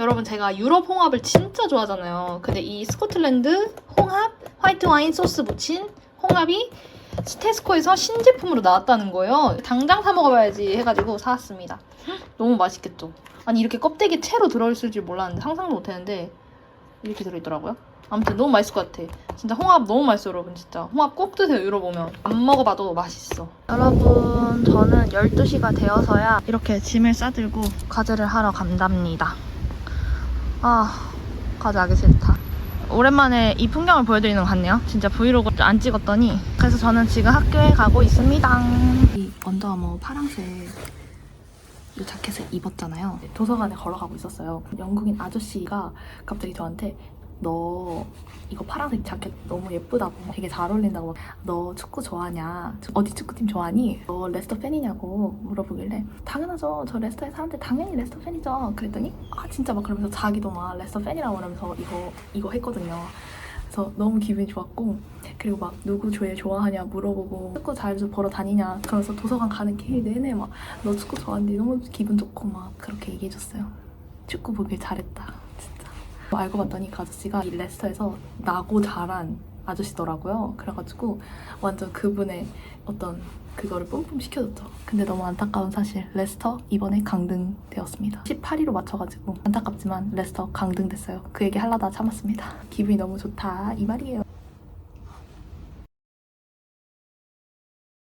여러분 제가 유럽 홍합을 진짜 좋아하잖아요. 근데 이 스코틀랜드 홍합 화이트 와인 소스 묻힌 홍합이 스테스코에서 신제품으로 나왔다는 거예요. 당장 사 먹어봐야지 해가지고 사왔습니다. 헉, 너무 맛있겠죠? 아니 이렇게 껍데기 채로 들어있을 줄 몰랐는데 상상도 못했는데 이렇게 들어있더라고요. 아무튼 너무 맛있을 것 같아. 진짜 홍합 너무 맛있어 여러분 진짜. 홍합 꼭 드세요 유럽 오면. 안 먹어봐도 맛있어. 여러분 저는 12시가 되어서야 이렇게 짐을 싸들고 과제를 하러 간답니다. 아 과제하기 싫다. 오랜만에 이 풍경을 보여드리는 것 같네요. 진짜 브이로그 안 찍었더니. 그래서 저는 지금 학교에 가고 있습니다. 이 언더아머 파랑색 이 자켓을 입었잖아요. 도서관에 걸어가고 있었어요. 영국인 아저씨가 갑자기 저한테 너 이거 파란색 자켓 너무 예쁘다고 되게 잘 어울린다고 너 축구 좋아하냐? 어디 축구팀 좋아하니? 너 레스터 팬이냐고 물어보길래 당연하죠. 저 레스터에 사는데 당연히 레스터 팬이죠. 그랬더니 아 진짜 막 그러면서 자기도 막 레스터 팬이라고 그러면서 이거 이거 했거든요. 그래서 너무 기분이 좋았고 그리고 막 누구 제일 좋아하냐 물어보고 축구 자주 보러 다니냐? 그러면서 도서관 가는 길 내내 막 너 축구 좋아하는데 너무 기분 좋고 막 그렇게 얘기해줬어요. 축구 보길 잘했다 알고 봤더니 그 아저씨가 이 레스터에서 나고 자란 아저씨더라고요. 그래가지고 완전 그분의 어떤 그거를 뿜뿜 시켜줬죠. 근데 너무 안타까운 사실 레스터 이번에 강등되었습니다. 18위로 맞춰가지고 안타깝지만 레스터 강등됐어요. 그 얘기 하려다 참았습니다. 기분이 너무 좋다 이 말이에요.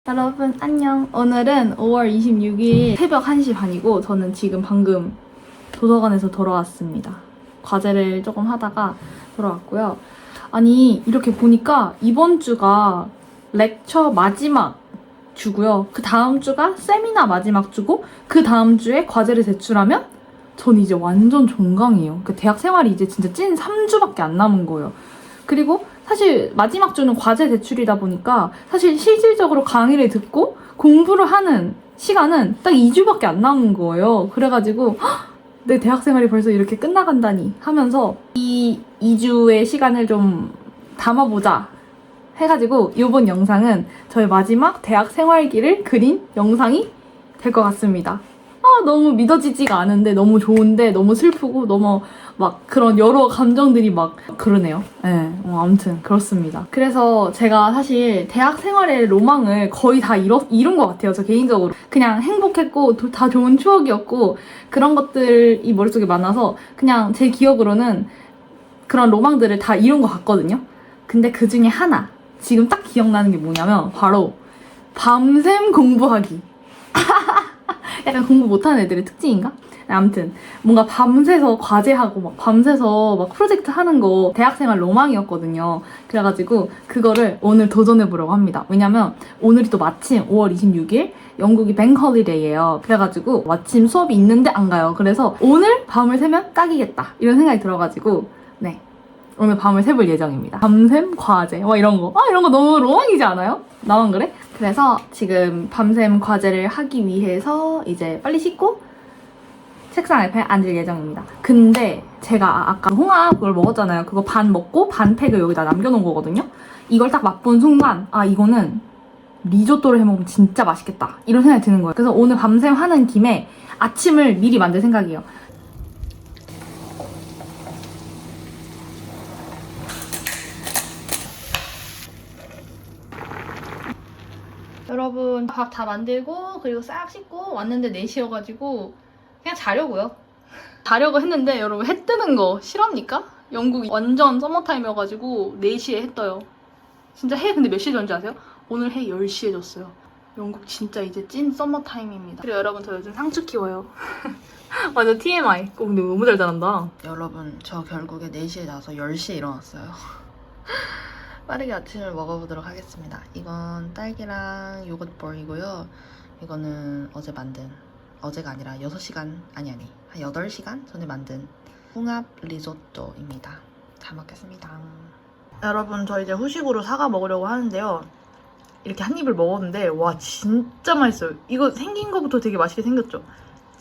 여러분 안녕. 오늘은 5월 26일 새벽 1시 반이고 저는 지금 방금 도서관에서 돌아왔습니다. 과제를 조금 하다가 돌아왔고요. 아니 이렇게 보니까 이번 주가 렉처 마지막 주고요. 그 다음 주가 세미나 마지막 주고 그 다음 주에 과제를 제출하면 전 이제 완전 종강이에요. 그 대학 생활이 이제 진짜 찐 3주밖에 안 남은 거예요. 그리고 사실 마지막 주는 과제 제출이다 보니까 사실 실질적으로 강의를 듣고 공부를 하는 시간은 딱 2주밖에 안 남은 거예요. 그래가지고 헉, 내 대학 생활이 벌써 이렇게 끝나간다니 하면서 이 2주의 시간을 좀 담아보자 해가지고 이번 영상은 저의 마지막 대학 생활기를 그린 영상이 될 것 같습니다. 아, 너무 믿어지지가 않은데 너무 좋은데 너무 슬프고 너무 막 그런 여러 감정들이 막 그러네요. 네, 어, 아무튼 그렇습니다. 그래서 제가 사실 대학 생활의 로망을 거의 다 이뤄, 이룬 것 같아요. 저 개인적으로. 그냥 행복했고 도- 다 좋은 추억이었고 그런 것들이 머릿속에 많아서 그냥 제 기억으로는 그런 로망들을 다 이룬 것 같거든요. 근데 그 중에 하나 지금 딱 기억나는 게 뭐냐면 바로 밤샘 공부하기. 약간 공부 못하는 애들의 특징인가? 아무튼 뭔가 밤새서 과제하고 막 밤새서 막 프로젝트 하는 거 대학생활 로망이었거든요. 그래가지고 그거를 오늘 도전해 보려고 합니다. 왜냐면 오늘이 또 마침 5월 26일 영국이 뱅커리데이예요. 그래가지고 마침 수업이 있는데 안 가요. 그래서 오늘 밤을 새면 딱이겠다 이런 생각이 들어가지고 네 오늘 밤을 새볼 예정입니다. 밤샘 과제 와 이런 거. 아 이런 거 너무 로망이지 않아요? 나만 그래? 그래서 지금 밤샘 과제를 하기 위해서 이제 빨리 씻고 책상 앞에 앉을 예정입니다. 근데 제가 아- 아까 홍합 그걸 먹었잖아요. 그거 반 먹고 반 팩을 여기다 남겨놓은 거거든요. 이걸 딱 맛본 순간 아 이거는 리조또를 해먹으면 진짜 맛있겠다 이런 생각이 드는 거예요. 그래서 오늘 밤샘 하는 김에 아침을 미리 만들 생각이에요. 여러분 밥 다 만들고 그리고 싹 씻고 왔는데 4시여가지고 그냥 자려고요. 자려고 했는데 여러분 해 뜨는 거 실합니까? 영국이 완전 서머타임이어가지고 4시에 해 떠요. 진짜 해 근데 몇 시에 졌는지 아세요? 오늘 해 10시에 졌어요. 영국 진짜 이제 찐 서머타임입니다. 그리고 여러분 저 요즘 상추 키워요. 완전 TMI. 어, 근데 너무 잘 자란다. 여러분 저 결국에 4시에 자서 10시에 일어났어요 빠르게 아침을 먹어보도록 하겠습니다 이건 딸기랑 요거트볼이고요 이거는 어제 만든 어제가 아니라 6시간 아니 아니 한 8시간 전에 만든 홍합 리조또입니다 잘 먹겠습니다 여러분 저 이제 후식으로 사과 먹으려고 하는데요. 이렇게 한 입을 먹었는데 와 진짜 맛있어요. 이거 생긴 거부터 되게 맛있게 생겼죠?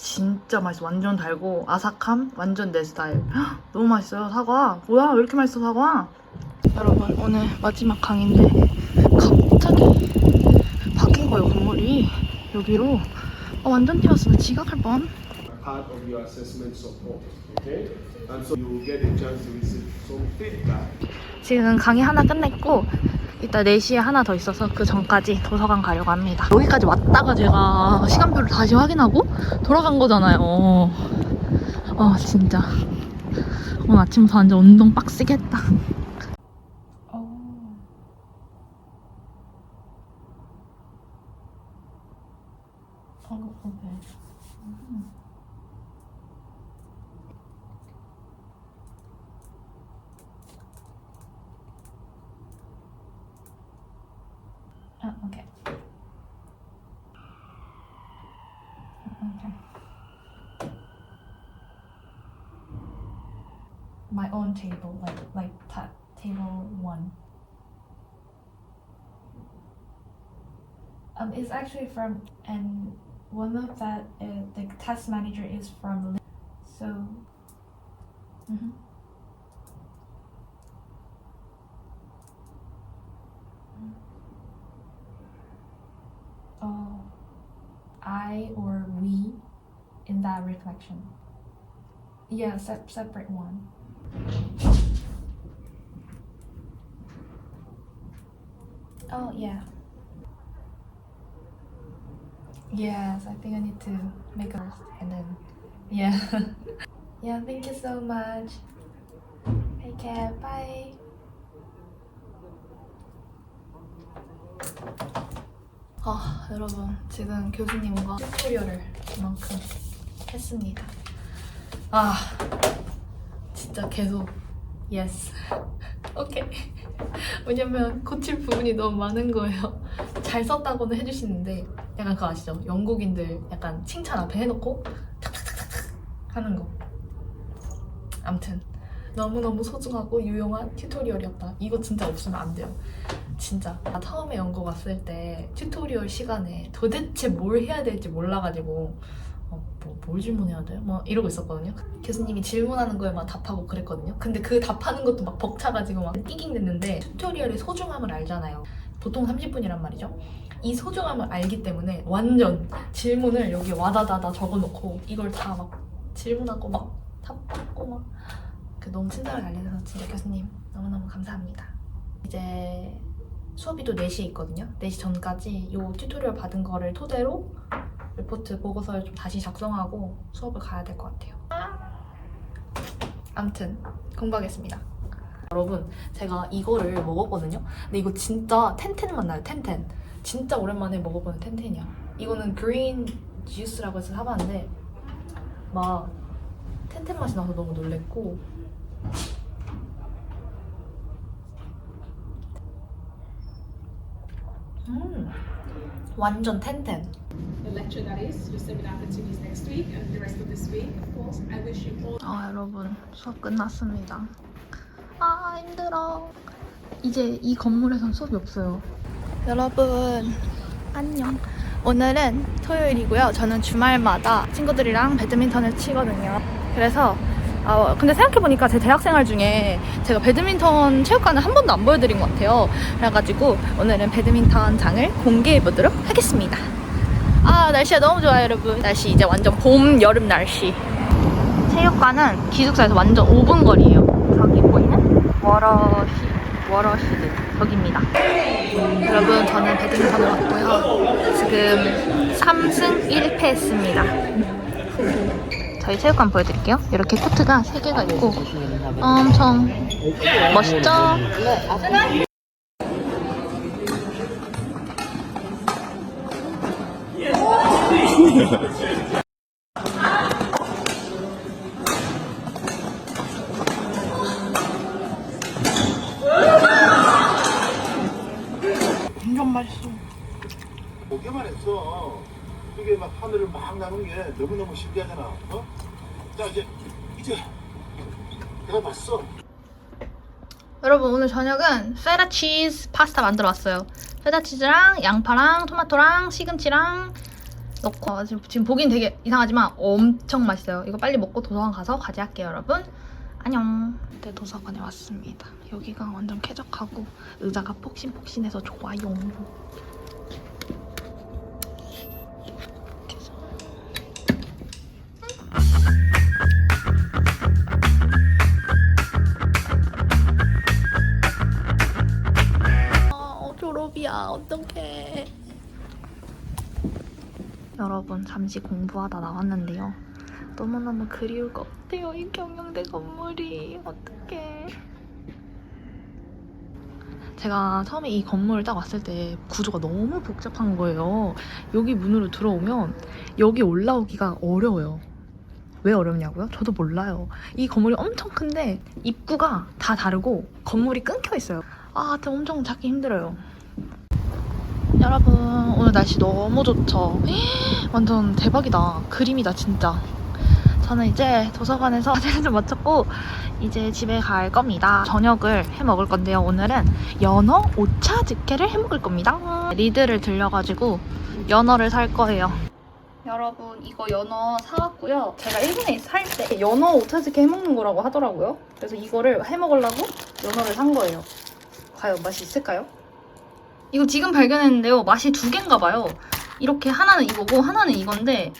진짜 맛있어. 완전 달고 아삭함 완전 내 스타일. 헉, 너무 맛있어요 사과. 뭐야 왜 이렇게 맛있어 사과? 여러분 오늘 마지막 강인데 갑자기 바뀐 거예요 건물이 여기로 어, 완전 뛰었어 지각할 뻔. part of your assessment support. Okay? And so you get a chance to receive some feedback. 지금 강의 하나 끝냈고 이따 4시에 하나 더 있어서 그 전까지 도서관 가려고 합니다. 여기까지 왔다가 제가 시간표를 다시 확인하고 돌아간 거잖아요. 아 진짜 오늘 아침부터 완전 운동 빡세게 했다. Okay. My own table, like like ta- table one. Um, it's actually from and one of that uh, the test manager is from Lin- so. Mhm. Oh, I or we in that reflection. Yeah, sep- separate one. Oh, yeah. Yes, I think I need to make a first and then, yeah. yeah, thank you so much. Take care, bye. 아, 여러분, 지금 교수님과 튜토리얼을 이만큼 했습니다. 아, 진짜 계속 예스. 오케이. 왜냐면 고칠 부분이 너무 많은 거예요. 잘 썼다고는 해주시는데 약간 그거 아시죠? 영국인들 약간 칭찬 앞에 해놓고 탁탁탁탁탁 하는 거. 암튼 너무너무 소중하고 유용한 튜토리얼이었다. 이거 진짜 없으면 안 돼요. 진짜 나 처음에 연구 왔을 때 튜토리얼 시간에 도대체 뭘 해야 될지 몰라가지고 어, 뭐, 뭘 질문해야 돼? 막 이러고 있었거든요. 교수님이 질문하는 거에 막 답하고 그랬거든요. 근데 그 답하는 것도 막 벅차가지고 막 띵띵 됐는데 튜토리얼의 소중함을 알잖아요. 보통 30분이란 말이죠. 이 소중함을 알기 때문에 완전 질문을 여기 와다다다 적어놓고 이걸 다 막 질문하고 막 답하고 막그 너무 친절하게 알려줘서 진짜 교수님 너무너무 감사합니다. 이제 수업이 또 4시에 있거든요. 4시 전까지 이 튜토리얼 받은 거를 토대로 리포트 보고서를 좀 다시 작성하고 수업을 가야 될 것 같아요. 암튼 공부하겠습니다. 여러분 제가 이거를 먹었거든요. 근데 이거 진짜 텐텐 맛 나요. 텐텐. 진짜 오랜만에 먹어보는 텐텐이야. 이거는 그린 주스라고 해서 사봤는데 막 텐텐 맛이 나서 너무 놀랬고 음 완전 텐텐. The lecture that is, your seminar continues next week and the rest of this week, of course. I wish you all 아 여러분 수업 끝났습니다. 아 힘들어. 이제 이 건물에선 수업이 없어요. 여러분 안녕. 오늘은 토요일이고요. 저는 주말마다 친구들이랑 배드민턴을 치거든요. 그래서 아, 근데 생각해보니까 제 대학생활 중에 제가 배드민턴 체육관을 한 번도 안 보여드린 것 같아요. 그래가지고 오늘은 배드민턴 장을 공개해보도록 하겠습니다. 아, 날씨가 너무 좋아요, 여러분. 날씨 이제 완전 봄, 여름 날씨. 체육관은 기숙사에서 완전 5분 거리예요. 저기 보이는 워러시, 워러시드 저기입니다. 여러분 저는 배드민턴을 왔고요. 지금 3승 1패 했습니다. 저희 체육관 보여드릴게요. 이렇게 코트가 3개가 있고 엄청 멋있죠? 나는 게 너무너무 신기하잖아. 어? 자, 이제, 이제, 내가 봤어. 여러분 오늘 저녁은 페라 치즈 파스타 만들어 왔어요. 페라 치즈랑 양파랑 토마토랑 시금치랑 넣고 아, 지금, 지금 보기엔 되게 이상하지만 엄청 맛있어요. 이거 빨리 먹고 도서관 가서 과제할게요, 여러분. 안녕. 네, 도서관에 왔습니다. 여기가 완전 쾌적하고 의자가 폭신폭신해서 좋아요. 어떡해. 여러분, 잠시 공부하다 나왔는데요. 너무너무 그리울 것 같아요. 이 경영대 건물이. 어떡해. 제가 처음에 이 건물을 딱 왔을 때 구조가 너무 복잡한 거예요. 여기 문으로 들어오면 여기 올라오기가 어려워요. 왜 어렵냐고요? 저도 몰라요. 이 건물이 엄청 큰데 입구가 다 다르고 건물이 끊겨 있어요. 아, 엄청 찾기 힘들어요. 여러분, 오늘 날씨 너무 좋죠? 완전 대박이다. 그림이다, 진짜. 저는 이제 도서관에서 사진을 좀 마쳤고 이제 집에 갈 겁니다. 저녁을 해 먹을 건데요. 오늘은 연어 오차즈케를 해 먹을 겁니다. 리드를 들려가지고 연어를 살 거예요. 여러분 이거 연어 사왔고요. 제가 일본에 살 때 연어 오차즈케 해 먹는 거라고 하더라고요. 그래서 이거를 해 먹으려고 연어를 산 거예요. 과연 맛이 있을까요? 이거 지금 발견했는데요. 맛이 두 개인가 봐요. 이렇게 하나는 이거고 하나는 이건데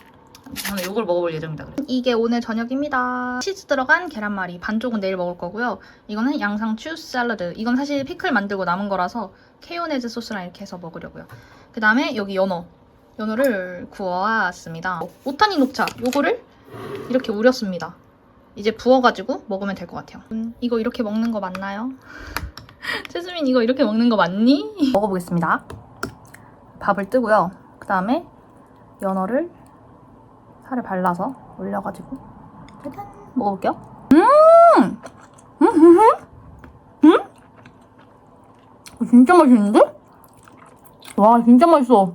저는 이걸 먹어볼 예정입니다. 이게 오늘 저녁입니다. 치즈 들어간 계란말이 반쪽은 내일 먹을 거고요. 이거는 양상추 샐러드. 이건 사실 피클 만들고 남은 거라서 케요네즈 소스랑 이렇게 해서 먹으려고요. 그 다음에 여기 연어. 연어를 구워왔습니다. 오타니 녹차. 요거를 이렇게 우렸습니다. 이제 부어가지고 먹으면 될 것 같아요. 음, 이거 이렇게 먹는 거 맞나요? 최수민 이거 이렇게 먹는 거 맞니? 먹어보겠습니다. 밥을 뜨고요. 그 다음에 연어를 살을 발라서 올려가지고 짜잔 먹어볼게요. 음! 음! 음! 음! 음? 진짜 맛있는데? 와 진짜 맛있어.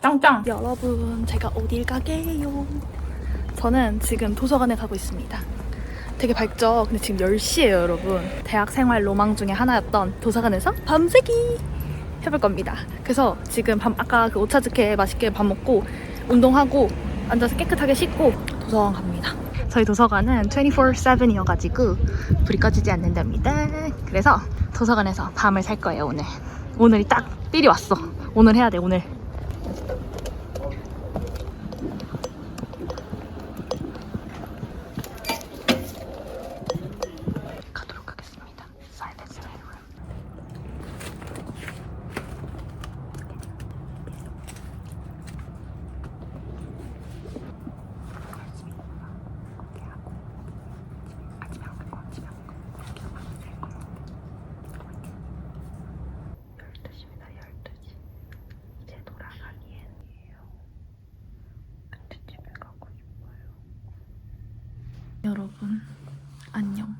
짱짱. 여러분 제가 어딜 가게요? 저는 지금 도서관에 가고 있습니다. 되게 밝죠? 근데 지금 10시예요 여러분. 대학 생활 로망 중에 하나였던 도서관에서 밤새기 해볼 겁니다. 그래서 지금 밤 아까 그 오차즈케 맛있게 밥 먹고 운동하고 앉아서 깨끗하게 씻고 도서관 갑니다. 저희 도서관은 24-7이어가지고 불이 꺼지지 않는답니다. 그래서 도서관에서 밤을 살 거예요, 오늘. 오늘이 딱 삘이 왔어. 오늘 해야 돼, 오늘. 가도록 하겠습니다. Silence in my room. 열두시입니다. 열두시. 이제 돌아가기에요. 근데 집에 가고 싶어요. 여러분 안녕.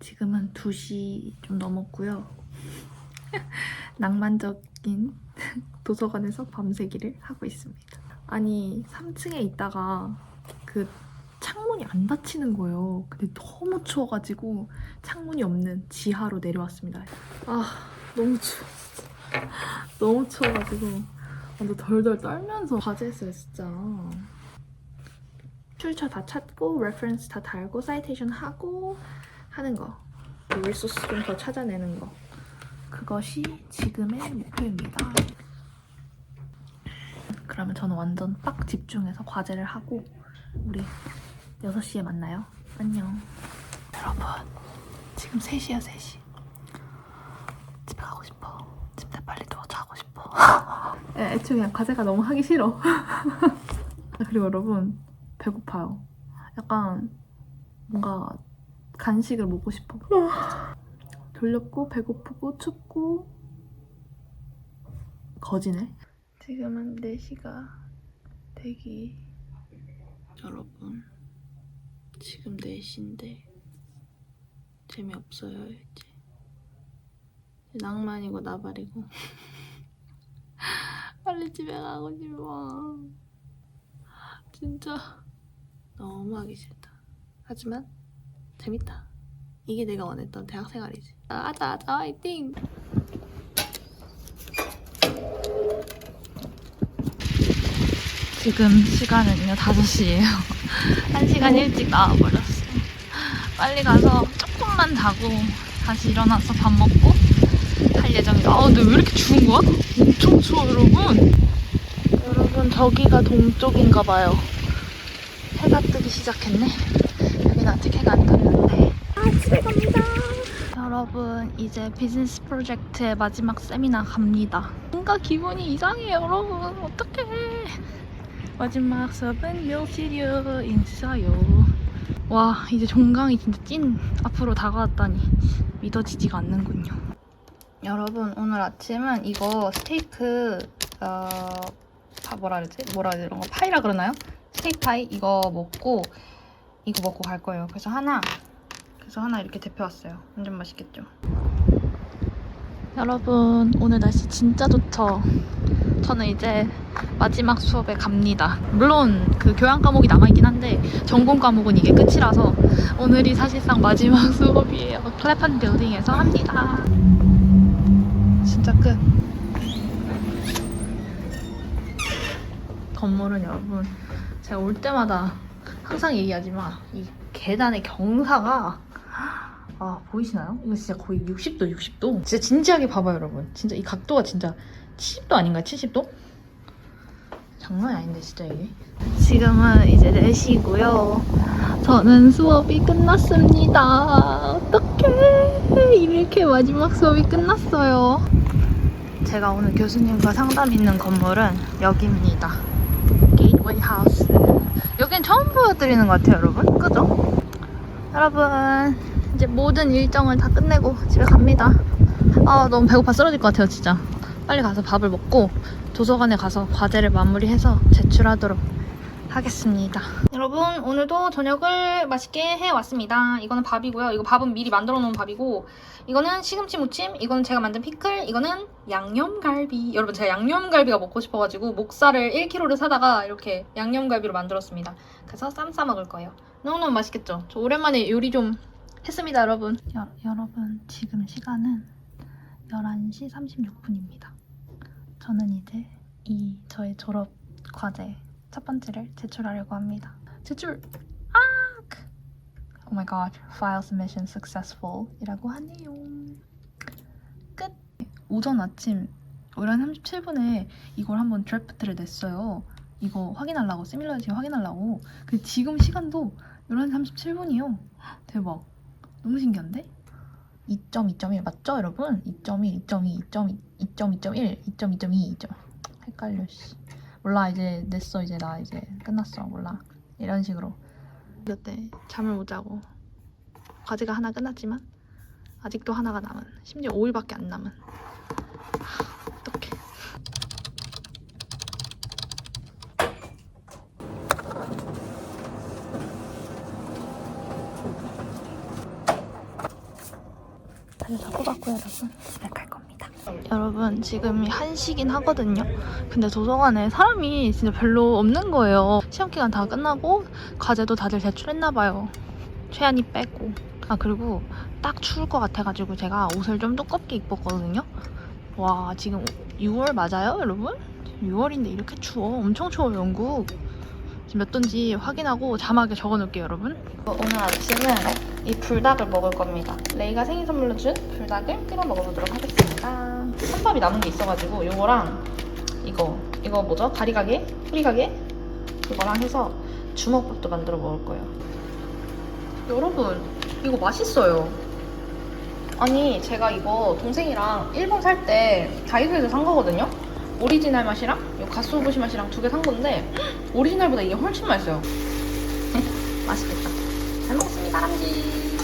지금은 2시 좀 넘었고요. 낭만적인 도서관에서 밤새기를 하고 있습니다. 아니 3층에 있다가 그 창문이 안 닫히는 거예요. 근데 너무 추워가지고 창문이 없는 지하로 내려왔습니다. 아 너무 추워. 너무 추워가지고 완전 덜덜 떨면서 과제했어요 진짜. 출처 다 찾고 레퍼런스 다 달고 사이테이션 하고 하는 거. 그 리소스 좀 더 찾아내는 거. 그것이 지금의 목표입니다. 그러면 저는 완전 빡 집중해서 과제를 하고 우리 6시에 만나요. 안녕. 여러분, 지금 3시야, 3시. 집에 가고 싶어. 침대 빨리 누워 자고 싶어. 애- 애초에 과제가 너무 하기 싫어. 그리고 여러분, 배고파요. 약간 뭔가 간식을 먹고 싶어. 졸렸고 배고프고 춥고 거지네. 지금은 4시가 되기 여러분 지금 4시인데 재미없어요 이제 낭만이고 나발이고 빨리 집에 가고 싶어 진짜 너무 하기 싫다. 하지만 재밌다. 이게 내가 원했던 대학 생활이지. 아자 아자. 화이팅! 지금 시간은요 5시예요. 1시간 일찍 나와버렸어 빨리 가서 조금만 자고 다시 일어나서 밥 먹고 할 예정이다 아 근데 왜 이렇게 추운 거야? 엄청 추워 여러분. 여러분 저기가 동쪽인가 봐요 해가 뜨기 시작했네 여기는 아직 해가 안 떴는데 아 집에 갑니다 여러분 이제 비즈니스 프로젝트의 마지막 세미나 갑니다. 뭔가 기분이 이상해요 여러분 어떡해. 마지막 수업은 묘시류 인싸요. 와 이제 종강이 진짜 찐 앞으로 다가왔다니 믿어지지가 않는군요. 여러분 오늘 아침은 이거 스테이크 어 아, 뭐라 그러지? 뭐라 해야 이런 거 파이라 그러나요? 스테이크 파이 이거 먹고 이거 먹고 갈 거예요. 그래서 하나 그래서 하나 이렇게 데펴 왔어요. 완전 맛있겠죠? 여러분 오늘 날씨 진짜 좋죠? 저는 이제 마지막 수업에 갑니다. 물론 그 교양 과목이 남아있긴 한데 전공 과목은 이게 끝이라서 오늘이 사실상 마지막 수업이에요. 클래판 빌딩에서 합니다. 진짜 끝. 건물은 여러분 제가 올 때마다 항상 얘기하지만 이 계단의 경사가 아 보이시나요? 이거 진짜 거의 60도 60도. 진짜 진지하게 봐봐요 여러분. 진짜 이 각도가 진짜 70도 아닌가요? 70도? 장난이 아닌데 진짜 이게. 지금은 이제 4시고요. 저는 수업이 끝났습니다. 어떡해. 이렇게 마지막 수업이 끝났어요. 제가 오늘 교수님과 상담 있는 건물은 여기입니다 게이트웨이 하우스 여긴 처음 보여드리는 것 같아요 여러분. 그죠? 여러분 이제 모든 일정을 다 끝내고 집에 갑니다. 아 너무 배고파 쓰러질 것 같아요 진짜. 빨리 가서 밥을 먹고 도서관에 가서 과제를 마무리해서 제출하도록 하겠습니다. 여러분 오늘도 저녁을 맛있게 해왔습니다. 이거는 밥이고요. 이거 밥은 미리 만들어 놓은 밥이고 이거는 시금치 무침 이거는 제가 만든 피클 이거는 양념갈비. 여러분 제가 양념갈비가 먹고 싶어가지고 목살을 1kg를 사다가 이렇게 양념갈비로 만들었습니다. 그래서 쌈 싸 먹을 거예요. 너무너무 맛있겠죠? 저 오랜만에 요리 좀 했습니다 여러분. 여, 여러분 지금 시간은 11시 36분입니다. 저는 이제 이 저의 졸업 과제 첫 번째를 제출하려고 합니다 제출! 아! Oh my god, file submission successful 이라고 하네요 끝! 오전 아침 11시 37분에 이걸 한번 드래프트를 냈어요 이거 확인하려고 시뮬러지 확인하려고 근데 지금 시간도 11시 37분이요 대박 너무 신기한데? 2.2.1 맞죠 여러분? 2.1, 2.2, 2.2, 2.2.1, 2.2.2, 2.2 헷갈려 씨 몰라 이제 냈어 이제 나 이제 끝났어 몰라. 이런 식으로. 이때 잠을 못 자고 과제가 하나 끝났지만 아직도 하나가 남은. 심지어 5일밖에 안 남은. 하, 어떡해. 다들 다 뽑았고요 여러분. 집에 갈 겁니다 여러분 지금이 1시긴 하거든요. 근데 도서관에 사람이 진짜 별로 없는 거예요. 시험 기간 다 끝나고 과제도 다들 제출했나 봐요. 최한이 빼고. 아 그리고 딱 추울 것 같아가지고 제가 옷을 좀 두껍게 입었거든요. 와 지금 6월 맞아요 여러분? 6월인데 이렇게 추워? 엄청 추워요 영국. 지금 몇 도인지 확인하고 자막에 적어놓을게요 여러분. 오늘 아침은 이 불닭을 먹을 겁니다. 레이가 생일 선물로 준 불닭을 끓여 먹어보도록 하겠습니다. 한밥이 남은 게 있어가지고 이거랑 이거 이거 뭐죠? 가리가게? 후리가게? 이거랑 해서 주먹밥도 만들어 먹을 거예요. 여러분 이거 맛있어요. 아니 제가 이거 동생이랑 일본 살 때 다이소에서 산 거거든요? 오리지널 맛이랑 이 가스오부시 맛이랑 두 개 산 건데 오리지널보다 이게 훨씬 맛있어요. 맛있겠다 잘 먹었습니다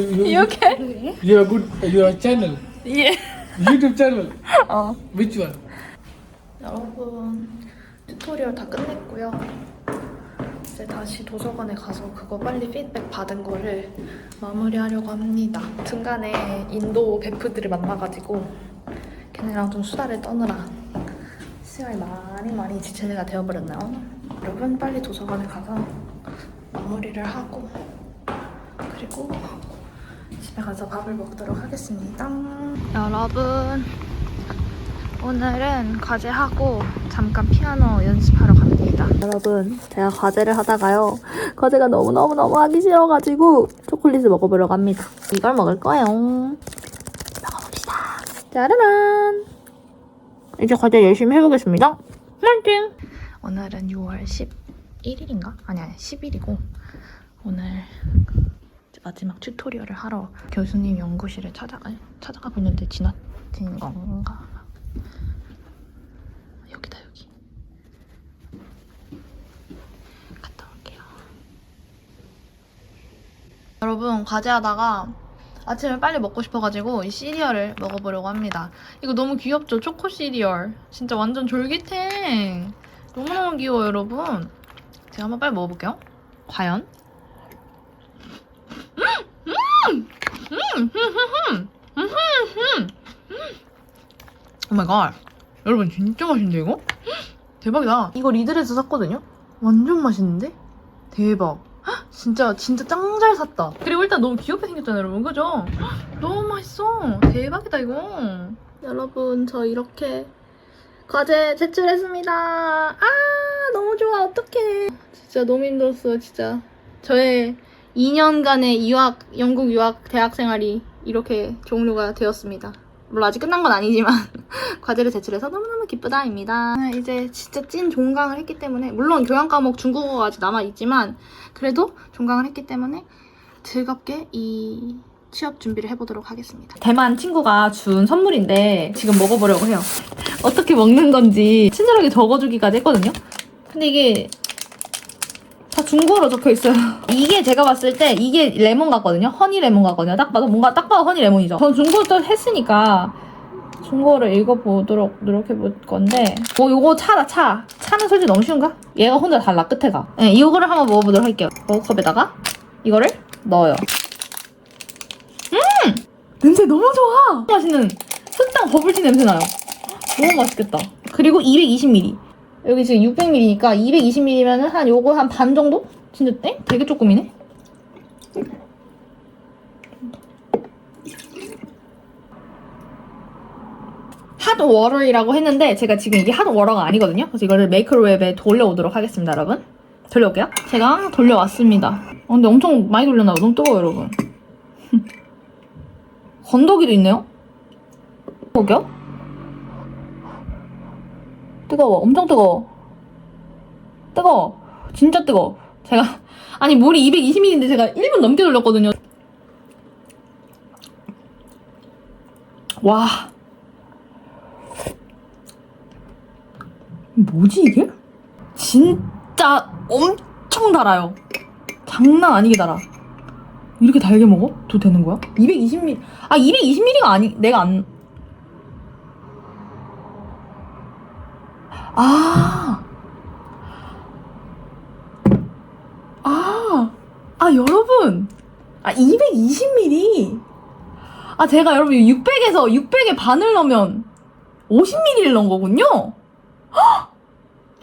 람지 이렇게? Your good, your channel, 예 YouTube channel. 어. Which one? 여러분 튜토리얼 다 끝냈고요. 이제 다시 도서관에 가서 그거 빨리 피드백 받은 거를 마무리하려고 합니다. 중간에 인도 베프들을 만나가지고 걔네랑 좀 수다를 떠느라 시간이 많이 많이 지체가 가 되어버렸나요? 여러분 빨리 도서관에 가서 마무리를 하고 그리고 집에 가서 밥을 먹도록 하겠습니다. 여러분 오늘은 과제하고 잠깐 피아노 연습하러 갑니다. 여러분, 제가 과제를 하다가요. 과제가 너무너무너무 하기 싫어가지고 초콜릿을 먹어보려고 합니다. 이걸 먹을 거예요. 먹어봅시다. 짜라란! 이제 과제 열심히 해보겠습니다. 파이팅! 오늘은 6월 11일인가? 아니, 아니, 10일이고 오늘 마지막 튜토리얼을 하러 교수님 연구실에 찾아가 찾아가고 있는데 지나친 건가? 여기다 여기. 갔다 올게요. 여러분 과제하다가 아침에 빨리 먹고 싶어가지고 이 시리얼을 먹어보려고 합니다. 이거 너무 귀엽죠? 초코 시리얼. 진짜 완전 졸깃해. 너무너무 귀여워요, 여러분. 제가 한번 빨리 먹어볼게요. 과연? 오마이갓. 여러분, 진짜 맛있는데, 이거? 대박이다. 이거 리들에서 샀거든요? 완전 맛있는데? 대박. 헉, 진짜, 진짜 짱 잘 샀다. 그리고 일단 너무 귀엽게 생겼잖아요, 여러분. 그죠? 헉, 너무 맛있어. 대박이다, 이거. 여러분, 저 이렇게 과제 제출했습니다. 아, 너무 좋아. 어떡해. 진짜 너무 힘들었어요, 진짜. 저의 2년간의 유학, 영국 유학 대학 생활이 이렇게 종료가 되었습니다. 물론 아직 끝난 건 아니지만 과제를 제출해서 너무너무 기쁘다입니다. 이제 진짜 찐 종강을 했기 때문에 물론 교양 과목 중국어가 아직 남아 있지만 그래도 종강을 했기 때문에 즐겁게 이 취업 준비를 해보도록 하겠습니다. 대만 친구가 준 선물인데 지금 먹어보려고 해요. 어떻게 먹는 건지 친절하게 적어주기까지 했거든요. 근데 이게 다 중국어로 적혀 있어요. 이게 제가 봤을 때 이게 레몬 같거든요. 허니 레몬 같거든요. 딱 봐도 뭔가 딱 봐도 허니 레몬이죠. 전또 했으니까 중국어를 읽어보도록 노력해 볼 건데 어 요거 차다 차. 차는 솔직히 너무 쉬운가? 얘가 혼자 달라 끝에가. 네, 이거를 한번 먹어보도록 할게요. 머그컵에다가 이거를 넣어요. 음! 냄새 너무 좋아! 맛있는 흑당 버블티 냄새 나요. 너무 맛있겠다. 그리고 220ml. 여기 지금 600ml니까 220ml면은 한 요거 한 반 정도? 진짜 땡? 되게 조금이네? 핫 워터이라고 했는데 제가 지금 이게 핫 워터가 아니거든요. 그래서 이거를 메이크로웹에 돌려오도록 하겠습니다, 여러분. 돌려올게요. 제가 돌려왔습니다. 어, 근데 엄청 많이 돌렸나 봐. 너무 뜨거워요, 여러분. 건더기도 있네요. 보겨? 뜨거워. 엄청 뜨거워. 뜨거워. 진짜 뜨거워. 제가 아니 물이 220ml인데 제가 1분 넘게 돌렸거든요. 와. 뭐지 이게? 진짜 엄청 달아요. 장난 아니게 달아. 이렇게 달게 먹어? 도 되는 거야? 220ml. 아, 220ml가 아니, 내가 안. 아. 아. 아, 여러분. 아, 220ml. 아, 제가 여러분 600에서 600에 반을 넣으면 50ml를 넣은 거군요? 헉!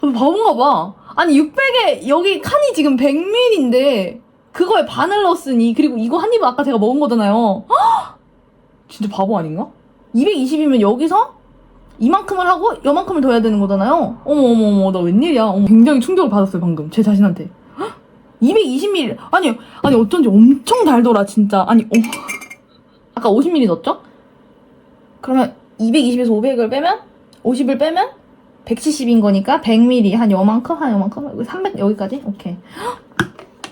저 바본가 봐. 아니, 600에 여기 칸이 지금 100ml인데 그거에 반을 넣었으니 그리고 이거 한 입은 아까 제가 먹은 거잖아요. 헉! 진짜 바보 아닌가? 220이면 여기서 이만큼을 하고 요만큼을 더 해야 되는 거잖아요. 어머 어머 어머 나 웬일이야. 어머, 굉장히 충격을 받았어요 방금 제 자신한테. 헉! 220ml 아니 아니 어쩐지 엄청 달더라 진짜. 아니 어. 아까 50ml 넣었죠? 그러면 220에서 500을 빼면 50을 빼면 170인 거니까 100ml 한 요만큼 한 요만큼 300 여기까지 오케이.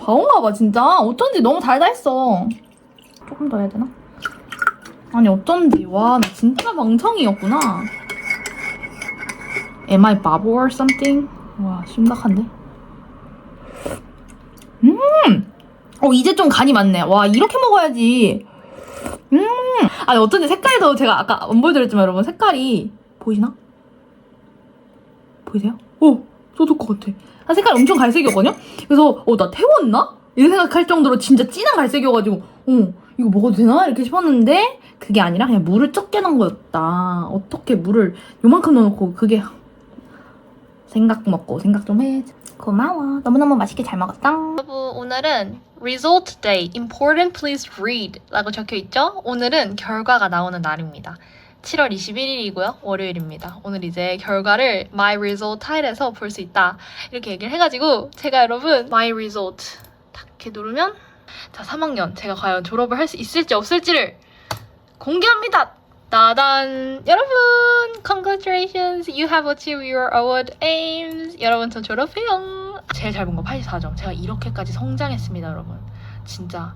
바온가 봐 진짜 어쩐지 너무 달달했어 조금 더 해야 되나? 아니 어쩐지 와 나 진짜 멍청이였구나 Am I 바보 or something? 와 심각한데? 음! 어 이제 좀 간이 맞네 와 이렇게 먹어야지 음! 아니 어쩐지 색깔도 제가 아까 안 보여드렸지만 여러분 색깔이 보이시나? 보이세요? 오! 소독 것 같아 아, 색깔 엄청 갈색이었거든요? 그래서, 어, 나 태웠나? 이런 생각할 정도로 진짜 진한 갈색이어가지고, 어, 이거 먹어도 되나? 이렇게 싶었는데, 그게 아니라 그냥 물을 적게 넣은 거였다. 어떻게 물을 요만큼 넣어놓고, 그게. 생각 먹고, 생각 좀 해. 고마워. 너무너무 맛있게 잘 먹었다. 여러분, 오늘은 Result Day, Important Please Read 라고 적혀 있죠? 오늘은 결과가 나오는 날입니다. 7월 21일이고요. 월요일입니다. 오늘 이제 결과를 My Result 타일에서 볼 수 있다. 이렇게 얘기를 해가지고 제가 여러분 My Result 딱 이렇게 누르면 자 3학년 제가 과연 졸업을 할 수 있을지 없을지를 공개합니다. 따단. 여러분 congratulations. You have achieved your award aims. 여러분 저 졸업해요. 제일 잘 본 거 84점. 제가 이렇게까지 성장했습니다 여러분. 진짜.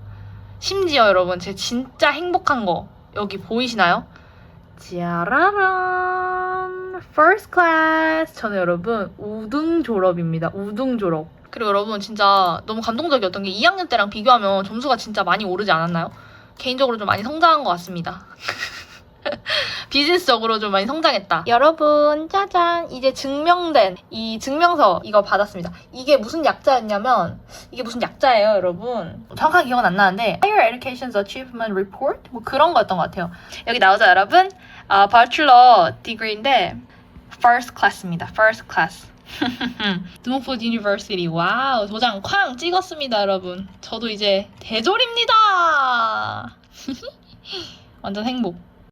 심지어 여러분 제 진짜 행복한 거 여기 보이시나요? 짜라란. First class. 저는 여러분 우등 졸업입니다. 우등 졸업. 그리고 여러분 진짜 너무 감동적이었던 게 2학년 때랑 비교하면 점수가 진짜 많이 오르지 않았나요? 개인적으로 좀 많이 성장한 것 같습니다 비즈니스적으로 좀 많이 성장했다. 여러분, 짜잔. 이제 증명된 이 증명서 이거 받았습니다. 이게 무슨 약자였냐면, 이게 무슨 약자예요, 여러분? 정확하게 기억은 안 나는데, Higher Education's Achievement Report? 뭐 그런 거였던 것 같아요. 여기 나오죠, 여러분? 아, bachelor degree인데, first class입니다. first class. 드모포드 유니버시티 와우 도장 쾅 찍었습니다 여러분 저도 이제 대졸입니다 완전 행복